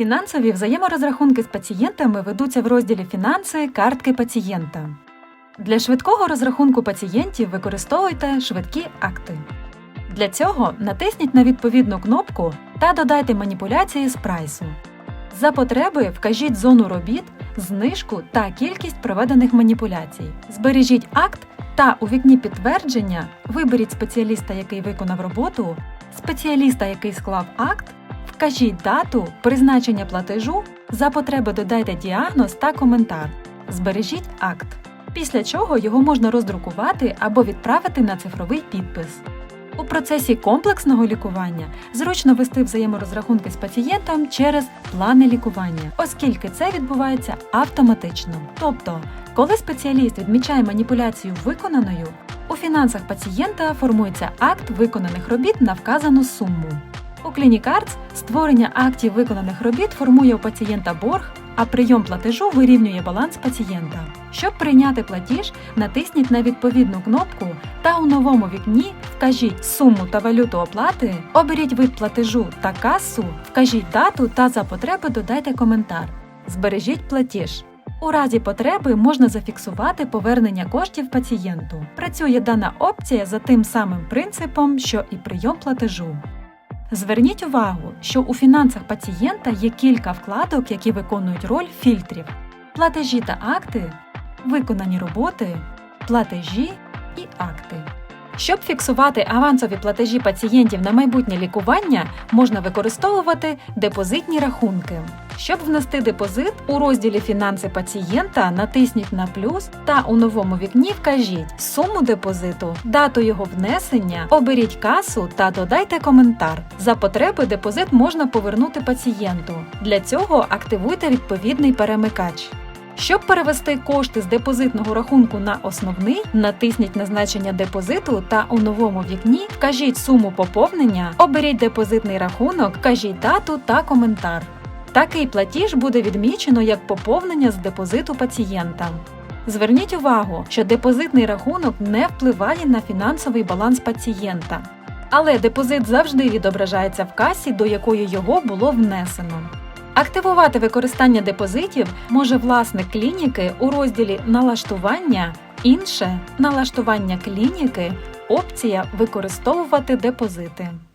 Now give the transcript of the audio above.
Фінансові взаєморозрахунки з пацієнтами ведуться в розділі Фінанси картки пацієнта. Для швидкого розрахунку пацієнтів використовуйте швидкі акти. Для цього натисніть на відповідну кнопку та додайте маніпуляції з прайсу. За потреби вкажіть зону робіт, знижку та кількість проведених маніпуляцій. Збережіть акт та у вікні підтвердження виберіть спеціаліста, який виконав роботу, спеціаліста, який склав акт, вкажіть дату, призначення платежу, за потреби додайте діагноз та коментар. Збережіть акт. Після чого його можна роздрукувати або відправити на цифровий підпис. У процесі комплексного лікування зручно вести взаєморозрахунки з пацієнтом через плани лікування, оскільки це відбувається автоматично. Тобто, коли спеціаліст відмічає маніпуляцію виконаною, у фінансах пацієнта формується акт виконаних робіт на вказану суму. У Clinicards створення актів виконаних робіт формує у пацієнта борг, а прийом платежу вирівнює баланс пацієнта. Щоб прийняти платіж, натисніть на відповідну кнопку та у новому вікні вкажіть суму та валюту оплати, оберіть вид платежу та касу, вкажіть дату та за потреби додайте коментар. Збережіть платіж. У разі потреби можна зафіксувати повернення коштів пацієнту. Працює дана опція за тим самим принципом, що і прийом платежу. Зверніть увагу, що у фінансах пацієнта є кілька вкладок, які виконують роль фільтрів: платежі та акти, виконані роботи, платежі і акти. Щоб фіксувати авансові платежі пацієнтів на майбутнє лікування, можна використовувати депозитні рахунки. Щоб внести депозит, у розділі Фінанси пацієнта натисніть на плюс та у новому вікні вкажіть суму депозиту, дату його внесення, оберіть касу та додайте коментар. За потреби депозит можна повернути пацієнту. Для цього активуйте відповідний перемикач. Щоб перевести кошти з депозитного рахунку на основний, натисніть на значення депозиту та у новому вікні вкажіть суму поповнення, оберіть депозитний рахунок, вкажіть дату та коментар. Такий платіж буде відмічено як поповнення з депозиту пацієнта. Зверніть увагу, що депозитний рахунок не впливає на фінансовий баланс пацієнта, але депозит завжди відображається в касі, до якої його було внесено. Активувати використання депозитів може власник клініки у розділі Налаштування, інше налаштування клініки, опція Використовувати депозити.